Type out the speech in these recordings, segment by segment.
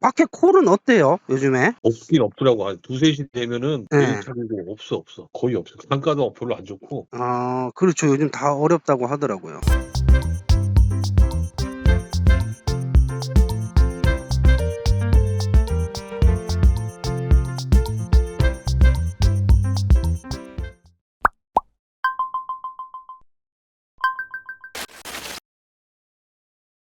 밖에 콜은 어때요? 요즘에? 없긴 없더라고. 한 두세 시 되면은 네. 메인 차들도 없어 없어. 거의 없어. 단가도 별로 안 좋고. 아, 그렇죠. 요즘 다 어렵다고 하더라고요.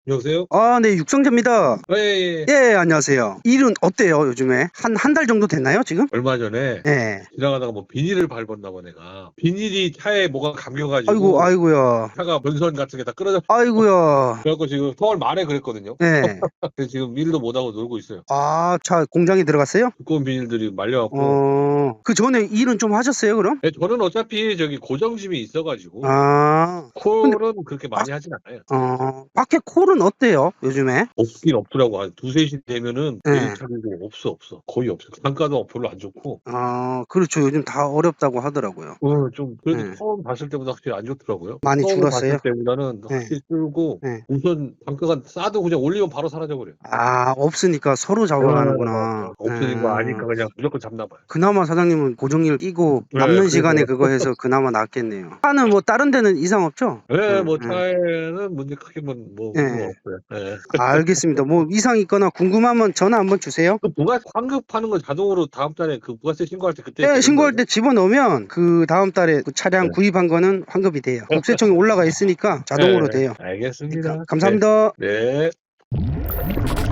여보세요? 아, 네, 육성재입니다. 예, 예. 예, 안녕하세요. 일은 어때요, 요즘에? 한, 한 달 정도 됐나요, 지금? 얼마 전에 예. 지나가다가 뭐 비닐을 밟았나 봐 내가. 비닐이 차에 뭐가 감겨가지고 아이고, 아이고야. 차가 변선 같은 게 다 끊어져. 아이고야. 그래갖고 지금 서울 말에 그랬거든요. 예. 그래서 지금 일도 못하고 놀고 있어요. 아, 차 공장에 들어갔어요? 두꺼운 비닐들이 말려갖고. 어, 그 전에 일은 좀 하셨어요, 그럼? 네, 저는 어차피 저기 고정심이 있어가지고 아, 콜은 그렇게 많이 하진 않아요. 어, 밖에 콜은 어때요, 요즘에? 없긴 없더라고. 한 두세 시 되면은 네. 메인 차들도 없어 없어. 거의 없어. 단가도 별로 안 좋고. 아, 그렇죠. 요즘 다 어렵다고 하더라고요. 어, 좀 그래도 네. 처음 봤을 때보다 확실히 안 좋더라고요. 많이 처음 줄었어요? 봤을 때보다는 네. 확실히 줄고 네. 우선 단가가 싸도 그냥 올리면 바로 사라져 버려. 아, 없으니까 서로 잡아가는구나. 음. 거 아니까 그냥 무조건 잡나 봐요. 그나마 사장님은 고정일 끼고 네, 남는 시간에 그거 해서 그나마 낫겠네요. 차는 뭐 다른 데는 이상 없죠? 네, 음, 뭐 음. 차에는 문제 크게 뭐, 뭐, 네. 뭐 없어요. 네. 알겠습니다. 뭐 이상 있거나 궁금하면 전화 한번 주세요. 그 부가 환급하는 거 자동으로 다음 달에 그 부가세 신고할 때 그때 네, 신고할 거예요? 때 집어넣으면 그 다음 달에 그 차량 네. 구입한 거는 환급이 돼요. 국세청에 올라가 있으니까 자동으로 네, 돼요. 알겠습니다. 감사합니다. 네. 네.